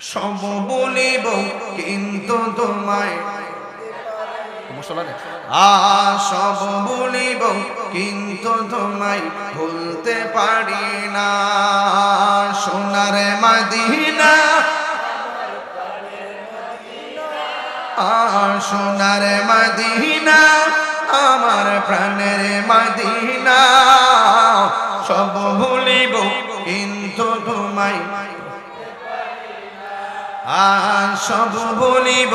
সব বলিব কিন্তু তোমায় আ সব বলিব কিন্তু তোমায় ভুলতে পারি না। সোনার মাদিনা আ সোনার মাদিনা আমার প্রাণের মাদিনা। সব ভুলিব কিন্তু তোমায় আর সব বলিব,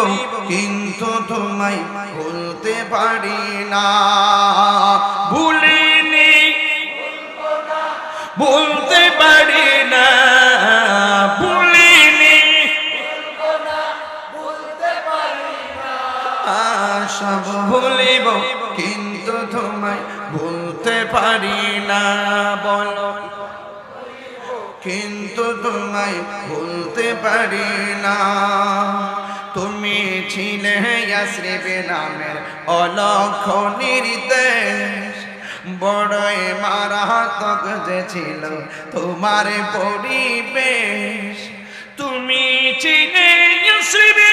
কিন্তু তোমায় ভুলতে পারি না। ভুলিনি বলতে পারি না। ভুলিনি সব ভুলিব কিন্তু তোমায় ভুলতে পারি না। বলো। কিন্তু তোমায় ভুলতে পারি না। তুমি ছিলে শ্রেবে নামের অলক্ষ নির্দেশ। বড়ই মারাত্মক যে ছিল তোমার পরিবেশ। তুমি ছিলে ইয়াসরিবে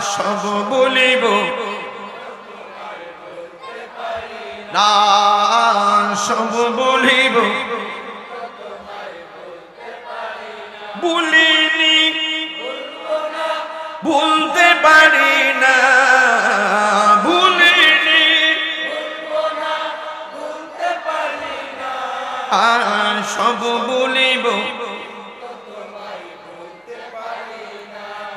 সব বলিব। না সব বলিব। বলিনি ভুলতে পারি না। ভুলিনি আর সব বলিব।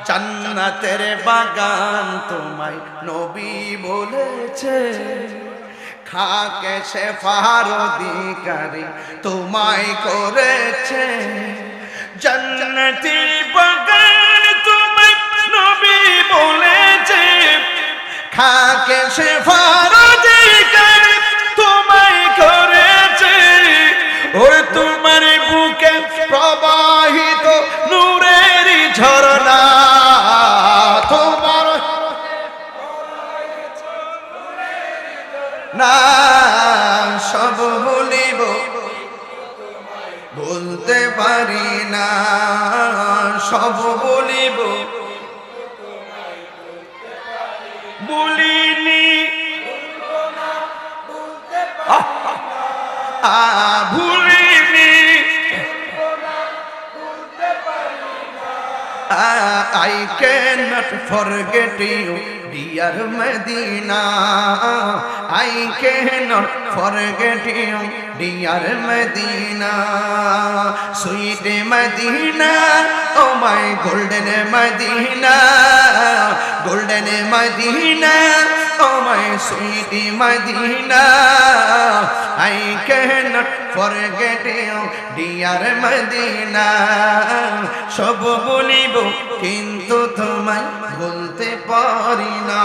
জান্নাতের বাগান তোমায় নবী বলেছে। খাকে সে অধিকারী তোমায় করেছে। জন্নতি বাগান তোমায় নবী বলেছে। খাকে সে অধিকারী না সব বলিব বলতে পারি না সব বলিব বলিনি আ I cannot forget you, dear Medina. I cannot forget you, dear Medina. Sweet Medina, oh my golden Medina, golden Medina. Oh my sweet Medina, I cannot forget you, dear Medina. সব বলিব কিন্তু তোমায় বলতে পারি না